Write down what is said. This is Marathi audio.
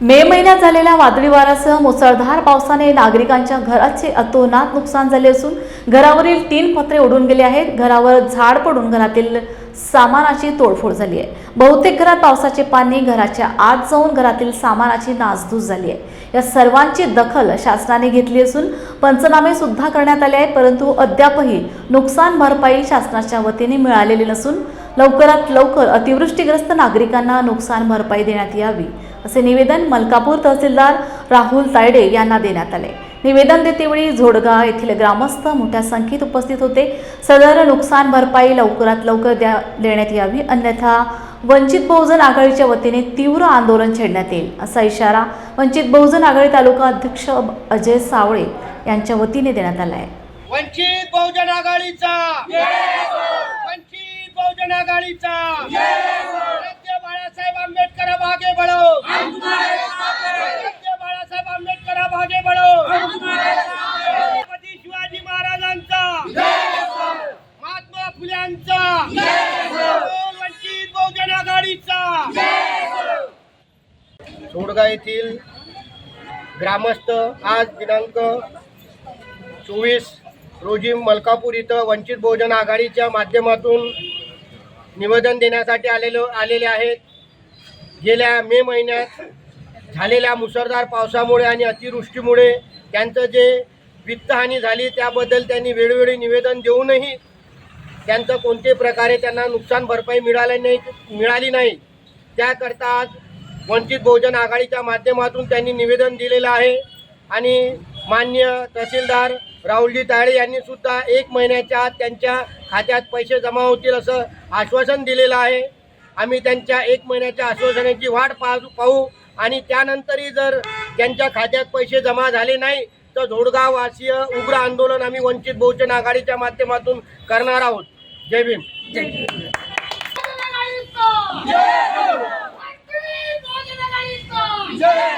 मे महिन्यात झालेल्या वादळी वाऱ्यासह मुसळधार पावसाने नागरिकांच्या घराचे अतोनात नुकसान झाले असून घरावरील तीन पत्रे उडून गेले आहेत. घरावर झाड पडून घरातील सामानाची तोडफोड झाली आहे. बहुतेक घरात पावसाचे पाणी घराच्या आत जाऊन घरातील सामानाची नासधूस झाली आहे. या सर्वांची दखल शासनाने घेतली असून पंचनामे सुद्धा करण्यात आले आहेत परंतु अद्यापही नुकसान भरपाई शासनाच्या वतीने मिळालेली नसून लवकरात लवकर अतिवृष्टीग्रस्त नागरिकांना नुकसान भरपाई देण्यात यावी असे निवेदन मलकापूर तहसीलदार राहुल तायडे यांना देण्यात आले. निवेदन देतेवेळी झोडगा येथील ग्रामस्थ मोठ्या संख्येत उपस्थित होते. सदर नुकसान भरपाई लवकरात लवकर द्या देण्यात यावी अन्यथा वंचित बहुजन आघाडीच्या वतीने तीव्र आंदोलन छेडण्यात येईल असा इशारा वंचित बहुजन आघाडी तालुका अध्यक्ष अजय सावळे यांच्या वतीने देण्यात आला आहे. वंचित बहुजन आघाडीचा! आघाडीचा. बाळासाहेब आंबेडकर मागे बळो. बाळासाहेब आंबेडकर मागे बळो. छत्रपती शिवाजी महाराजांचा. महात्मा फुल्यांचा. वंचित बहुजन आघाडीचा. सोडगा येथील ग्रामस्थ आज दिनांक चोवीस रोजी मलकापूर इथं वंचित बहुजन आघाडीच्या माध्यमातून निवेदन देण्यासाठी आलेलो आलेले आहेत. गेल्या मे महिन्यात झालेल्या मुसळधार पावसामुळे आणि अतिवृष्टीमुळे त्यांचं जे वित्तहानी झाली त्याबद्दल त्यांनी वेळोवेळी निवेदन देऊनही त्यांचं कोणत्याही प्रकारे त्यांना नुकसान भरपाई मिळाली नाही मिळाली नाही. त्याकरता आज वंचित बहुजन आघाडीच्या माध्यमातून त्यांनी निवेदन दिलेलं आहे. आणि मान्य तहसीलदार राहुलजी ताळे यांनी सुद्धा एक महिन्याच्या आत त्यांच्या खात्यात पैसे जमा होतील असं आश्वासन दिलेलं आहे. आम्ही त्यांच्या एक महिन्याच्या आश्वासनाची वाट पाहू पाहू आणि त्यानंतरही जर त्यांच्या खात्यात पैसे जमा झाले नाही तर जोडगाववासीय उग्र आंदोलन आम्ही वंचित बहुजन आघाडीच्या माध्यमातून करणार आहोत. जय भीम. जय